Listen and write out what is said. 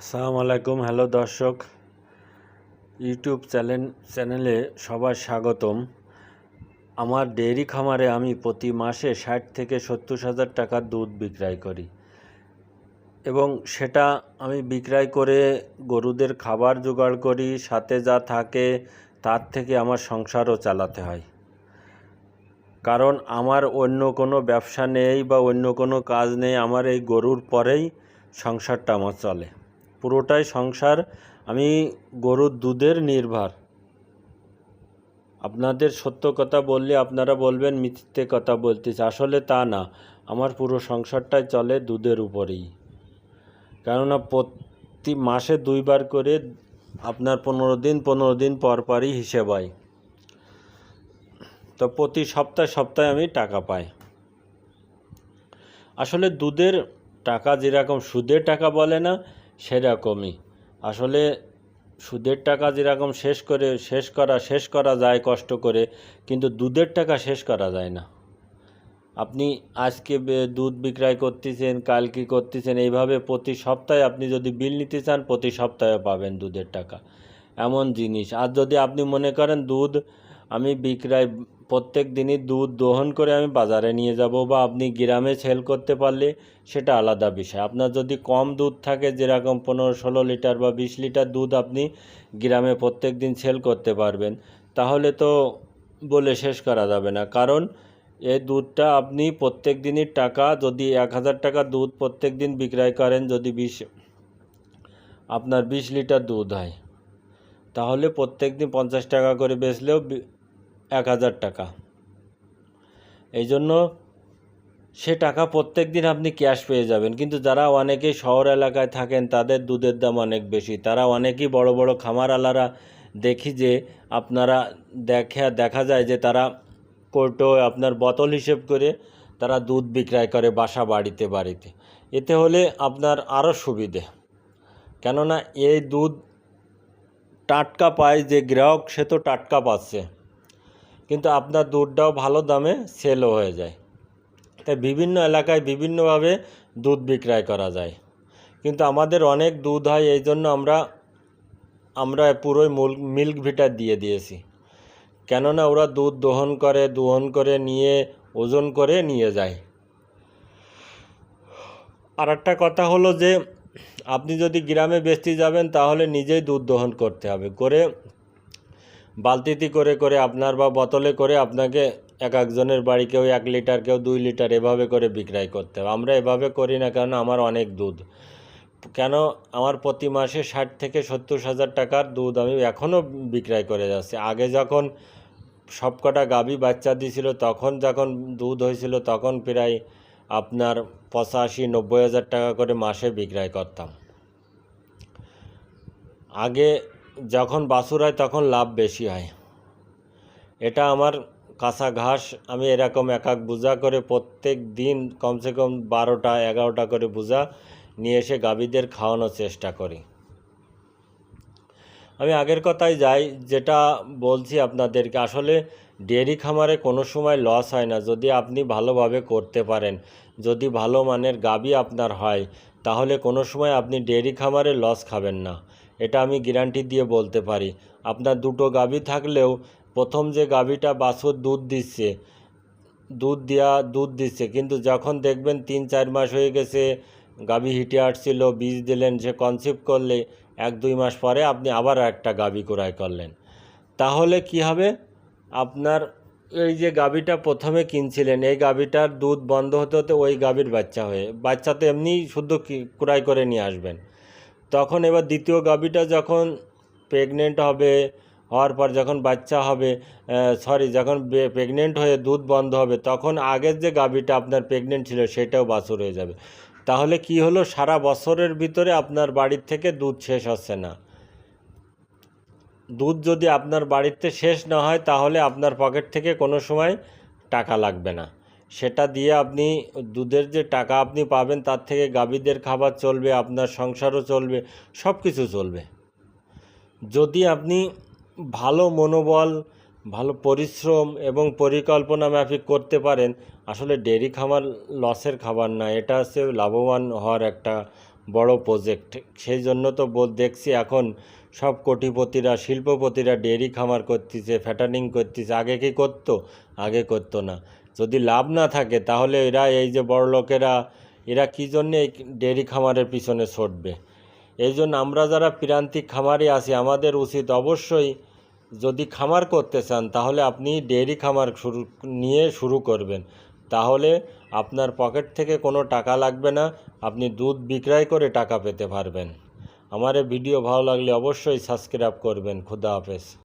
আসসালামু আলাইকুম। হ্যালো দর্শক, ইউটিউব চ্যানেল, চ্যানেলে সবার স্বাগতম। আমার ডেয়ারি খামারে আমি প্রতি মাসে ষাট থেকে সত্তর হাজার টাকার দুধ বিক্রয় করি এবং সেটা আমি বিক্রয় করে গরুদের খাবার জোগাড় করি, সাথে যা থাকে তার থেকে আমার সংসারও চালাতে হয়। কারণ আমার অন্য কোনো ব্যবসা নেই বা অন্য কোনো কাজ নেই, আমার এই গরুর পরেই সংসারটা আমার চলে। পুরোটাই সংসার আমি গরুর দুধের নির্ভর। আপনাদের সত্য কথা বললে আপনারা বলবেন, মিথ্যে কথা বলতেছে। আসলে তা না, আমার পুরো সংসারটাই চলে দুধের উপরেই। কেননা প্রতি মাসে দুইবার করে আপনার পনেরো দিন পনেরো দিন পর পরই হিসেব হয়। তো প্রতি সপ্তাহে সপ্তাহে আমি টাকা পাই। আসলে দুধের টাকা যেরকম সুদের টাকা বলে না সেরকমই। আসলে সুদের টাকা যেরকম শেষ করে, শেষ করা শেষ করা যায় কষ্ট করে, কিন্তু দুধের টাকা শেষ করা যায় না। আপনি আজকে দুধ বিক্রয় করতেছেন কাল কি করতেছেন, এইভাবে প্রতি সপ্তাহে আপনি যদি বিল নিতে চান, প্রতি সপ্তাহে পাবেন দুধের টাকা। এমন জিনিস। আর যদি আপনি মনে করেন, দুধ আমি বিক্রয় প্রত্যেক দিনই দুধ দোহন করে আমি বাজারে নিয়ে যাব বা আপনি গ্রামে সেল করতে পারলে সেটা আলাদা বিষয়। আপনার যদি কম দুধ থাকে, যেরকম পনেরো, ষোলো লিটার বা বিশ লিটার দুধ আপনি গ্রামে প্রত্যেক দিন সেল করতে পারবেন, তাহলে তো বলে শেষ করা যাবে না। কারণ এই দুধটা আপনি প্রত্যেক দিনই টাকা, যদি এক হাজার টাকা দুধ প্রত্যেক দিন বিক্রয় করেন, যদি বিশ, আপনার বিশ লিটার দুধ হয়, তাহলে প্রত্যেক দিন পঞ্চাশ টাকা করে বেচলেও এক হাজার টাকা। এই জন্য সে টাকা প্রত্যেক দিন আপনি ক্যাশ পেয়ে যাবেন। কিন্তু যারা অনেকেই শহর এলাকায় থাকেন, তাদের দুধের দাম অনেক বেশি। তারা অনেকেই বড় বড় খামারওয়ালারা দেখি যে আপনারা দেখা দেখা যায় যে তারা কোর্টো আপনার বোতল হিসেব করে তারা দুধ বিক্রয় করে বাসা বাড়িতে বাড়িতে। এতে হলে আপনার আরও সুবিধে। কেননা এই দুধ টাটকা পায় যে গ্রাহক, সে তো টাটকা পাচ্ছে। কিন্তু আপনার দুধটাও ভালো দামে সেলও হয়ে যায়। তাই বিভিন্ন এলাকায় বিভিন্নভাবে দুধ বিক্রয় করা যায়। কিন্তু আমাদের অনেক দুধ হয়, এই জন্য আমরা আমরা পুরোই মিল্ক ভিটার দিয়ে দিয়েছি। কেননা ওরা দুধ দহন করে দহন করে নিয়ে, ওজন করে নিয়ে যায়। আর একটা কথা হলো যে, আপনি যদি গ্রামে বেচতে যাবেন তাহলে নিজেই দুধ দহন করতে হবে। করে বালতিতে করে করে আপনার বা বোতলে করে আপনাকে এক একজনের বাড়ি কেউ এক লিটার, কেউ দুই লিটার এভাবে করে বিক্রয় করতে হবে। আমরা এভাবে করি না কারণ আমার অনেক দুধ। কেন? আমার প্রতি মাসে ষাট থেকে সত্তর হাজার টাকার দুধ আমি এখনও বিক্রয় করে যাচ্ছি। আগে যখন সবকটা গাভী বাচ্চা দিয়েছিল তখন যখন দুধ হয়েছিল, তখন প্রায় আপনার পঁচাশি, নব্বই হাজার টাকা করে মাসে বিক্রয় করতাম। আগে যখন বাছুর হয়, তখন লাভ বেশি হয়। এটা আমার কাঁচা ঘাস, আমি এরকম এক এক বোঝা করে প্রত্যেক দিন কমসে কম বারোটা, এগারোটা করে বোঝা নিয়ে এসে গাভীদের খাওয়ানোর চেষ্টা করি। আমি আগের কথায় যাই, যেটা বলছি আপনাদেরকে, আসলে ডেয়ারি খামারে কোনো সময় লস হয় না। যদি আপনি ভালোভাবে করতে পারেন, যদি ভালো মানের গাভী আপনার হয়, তাহলে কোনো সময় আপনি ডেয়ারি খামারে লস খাবেন না। এটা আমি গ্যারান্টি দিয়ে বলতে পারি। আপনার দুটো গাভী থাকলেও প্রথম যে গাভীটা বাছুর দুধ দিচ্ছে, দুধ দেওয়া দুধ দিচ্ছে, কিন্তু যখন দেখবেন তিন চার মাস হয়ে গেছে, গাভী হিটে আসছিল, বীজ দিলেন, সে কনসিভ করলে এক দুই মাস পরে আপনি আবার একটা গাভী ক্রয় করলেন। তাহলে কি হবে? আপনার এই যে গাভীটা প্রথমে কিনছিলেন, এই গাভীটার দুধ বন্ধ হতে হতে ওই গাভীর বাচ্চা হয়ে, বাচ্চা তো এমনি শুদ্ধ ক্রয় করে নিয়ে আসবেন। তখন এবার দ্বিতীয় গাভীটা যখন প্রেগনেন্ট হবে, হওয়ার পর যখন বাচ্চা হবে সরি যখন প্রেগনেন্ট হয়ে দুধ বন্ধ হবে, তখন আগের যে গাভীটা আপনার প্রেগনেন্ট ছিল সেটাও বাছুর হয়ে যাবে। তাহলে কি হলো? সারা বছরের ভিতরে আপনার বাড়ির থেকে দুধ শেষ হচ্ছে না। দুধ যদি আপনার বাড়িতে শেষ না হয়, তাহলে আপনার পকেট থেকে কোনো সময় টাকা লাগবে না। সেটা দিয়ে আপনি দুধের যে টাকা আপনি পাবেন, তার থেকে গাভীদের খাবার চলবে, আপনার সংসারও চলবে সব কিছু চলবে। যদি আপনি ভালো মনোবল, ভালো পরিশ্রম এবং পরিকল্পনা মাফিক করতে পারেন, আসলে ডেয়ারি খামার লসের খাবার না, এটা হচ্ছে লাভবান হওয়ার একটা বড় প্রজেক্ট। সেই জন্য তো দেখছি এখন সব কোটিপতিরা, শিল্পপতিরা ডেয়ারি খামার করতেছে ফ্যাটানিং করতেছে, আগে কি করতো? আগে করতো না। যদি লাভ না থাকে, তাহলে এরা এই যে বড় লোকেরা, এরা কী জন্যে এই ডেয়ারি খামারের পিছনে ছুটবে? এই জন্য আমরা যারা প্রান্তিক খামারে আছি, আমাদের উচিত অবশ্যই যদি খামার করতে চান, তাহলে আপনি ডেয়ারি খামার শুরু, নিয়ে শুরু করবেন। তাহলে আপনার পকেট থেকে কোনো টাকা লাগবে না, আপনি দুধ বিক্রয় করে টাকা পেতে পারবেন। আমার ভিডিও ভালো লাগলে অবশ্যই সাবস্ক্রাইব করবেন। খুদা হাফেজ।